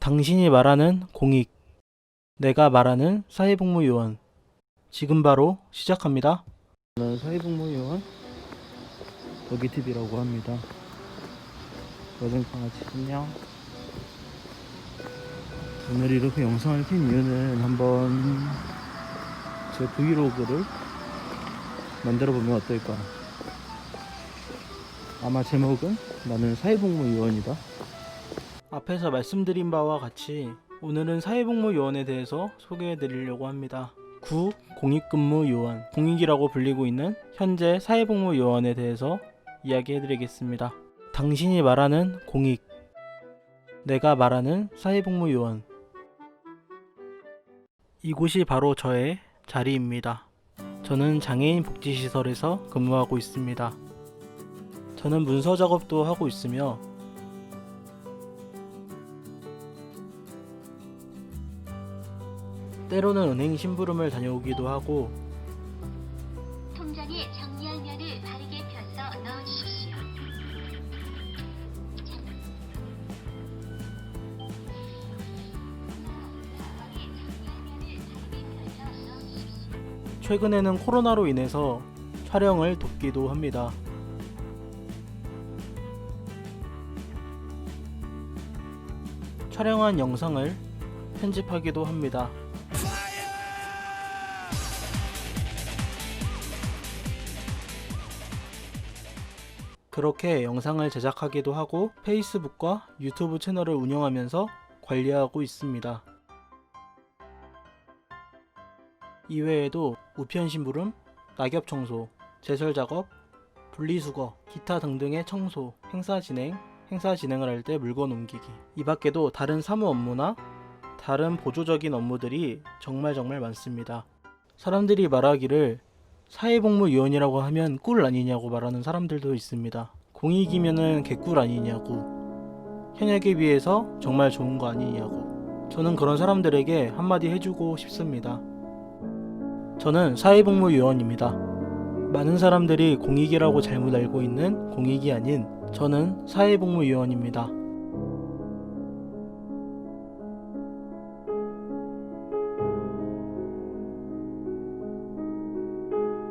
당신이 말하는 공익, 내가 말하는 사회복무요원. 지금 바로 시작합니다. 저는 사회복무요원 여기TV라고 합니다. 여행 강아지 안녕. 오늘 이렇게 영상을 킨 이유는 한번 제 브이로그를 만들어 보면 어떨까? 아마 제목은 나는 사회복무요원이다. 앞에서 말씀드린 바와 같이 오늘은 사회복무요원에 대해서 소개해 드리려고 합니다. 구 공익근무요원, 공익이라고 불리고 있는 현재 사회복무요원에 대해서 이야기해 드리겠습니다. 당신이 말하는 공익, 내가 말하는 사회복무요원. 이곳이 바로 저의 자리입니다. 저는 장애인 복지시설에서 근무하고 있습니다. 저는 문서 작업도 하고 있으며 때로는 은행 심부름을 다녀오기도 하고 통장에 정리할 면을 바르게 펴서 넣어주십시오. 최근에는 코로나로 인해서 촬영을 돕기도 합니다. 촬영한 영상을 편집하기도 합니다. 그렇게 영상을 제작하기도 하고 페이스북과 유튜브 채널을 운영하면서 관리하고 있습니다. 이외에도 우편 심부름, 낙엽 청소, 제설 작업, 분리수거, 기타 등등의 청소, 행사 진행, 행사 진행을 할 때 물건 옮기기. 이 밖에도 다른 사무 업무나 다른 보조적인 업무들이 정말 정말 많습니다. 사람들이 말하기를 사회복무위원이라고 하면 꿀 아니냐고 말하는 사람들도 있습니다. 공익이면은 개꿀 아니냐고. 현역에 비해서 정말 좋은 거 아니냐고. 저는 그런 사람들에게 한마디 해주고 싶습니다. 저는 사회복무요원입니다. 많은 사람들이 공익이라고 잘못 알고 있는 공익이 아닌 저는 사회복무요원입니다.